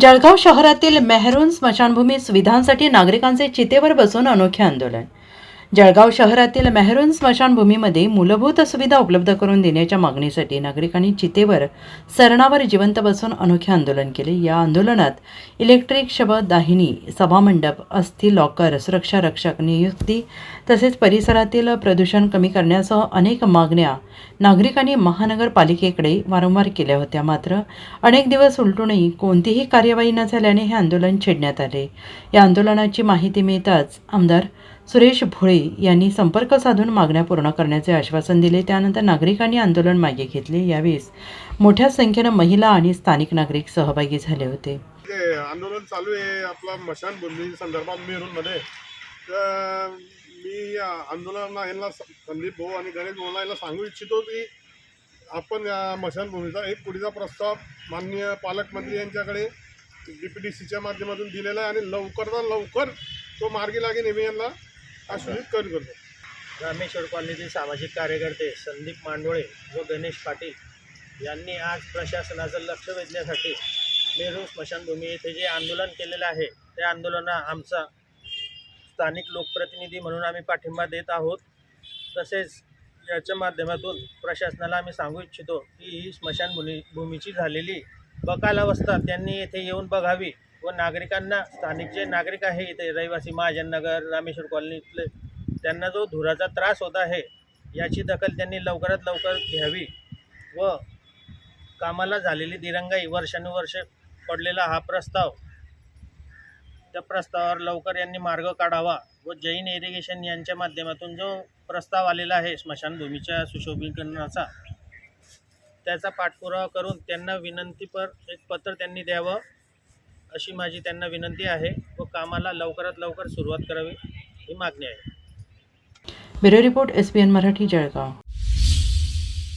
जळगाव शहरातील मेहरून स्मशानभूमी सुविधांसाठी नागरिकांचे चितेवर बसून अनोखे आंदोलन. जळगाव शहरातील मेहरून स्मशानभूमीमध्ये मूलभूत सुविधा उपलब्ध करून देण्याच्या मागणीसाठी नागरिकांनी चितेवर सरणावर जिवंत बसून अनोखे आंदोलन केले. या आंदोलनात इलेक्ट्रिक शब दाहिनी सभामंडप अस्थि लॉकर सुरक्षा रक्षक नियुक्ती तसेच परिसरातील प्रदूषण कमी करण्यासह अनेक मागण्या नागरिकांनी महानगरपालिकेकडे वारंवार केल्या होत्या. मात्र अनेक दिवस उलटूनही कोणतीही कार्यवाही न झाल्याने हे आंदोलन छेडण्यात आले. या आंदोलनाची माहिती मिळताच आमदार सुरेश भोळे यांनी संपर्क साधून मागण्या पूर्ण करण्याचे आश्वासन दिले. त्यानंतर नागरिकांनी आंदोलन मागे घेतले. यावेळेस मोठ्या संख्येनं महिला आणि स्थानिक नागरिक सहभागी झाले होते. आंदोलन चालू आहे आपला मशानभूमी संदर्भात मेरूनमध्ये तर मी आंदोलनाला यांना संदीप भाऊ आणि गणेश भाऊला यांना सांगू इच्छितो की आपण या मशानभूमीचा एक पुढीचा प्रस्ताव माननीय पालकमंत्री यांच्याकडे डी पी डी सीच्या माध्यमातून दिलेला आहे आणि लवकरात लवकर तो मार्गी लागेल हे मी यांना आश्वासित कर करतो. रामेश्वर कॉलनीतील सामाजिक कार्यकर्ते संदीप मांडोळे व गणेश पाटील यांनी आज प्रशासनाचं लक्ष वेधण्यासाठी नेहरू स्मशानभूमी येथे जे आंदोलन केलेलं आहे त्या आंदोलना आमचा स्थानिक लोकप्रतिनिधी म्हणून आम्ही पाठिंबा देत आहोत. तसेच याच्या माध्यमातून प्रशासनाला आम्ही सांगू इच्छितो की ही स्मशानभूमी भूमीची झालेली बकालावस्था त्यांनी येथे येऊन बघावी. व नागरिकांना स्थानिक जे नागरिक आहे इथे रहिवासी महाजननगर रामेश्वर कॉलनीतले त्यांना जो धुराचा त्रास होत आहे याची दखल त्यांनी लवकरात लवकर घ्यावी व कामाला झालेली दिरंगाई वर्षानुवर्षे पडलेला हा प्रस्ताव त्या प्रस्तावावर लवकर यांनी मार्ग काढावा व जैन इरिगेशन यांच्या माध्यमातून जो प्रस्ताव आलेला आहे स्मशानभूमीच्या सुशोभीकरणाचा त्याचा पाठपुरावा करून त्यांना विनंतीपर एक पत्र त्यांनी द्यावं अशी माझी त्यांना विनंती आहे. व कामाला लवकरात लवकर सुरुवात करावी ही मागणी आहे. Bureau report S P N Marathi Jalgaon.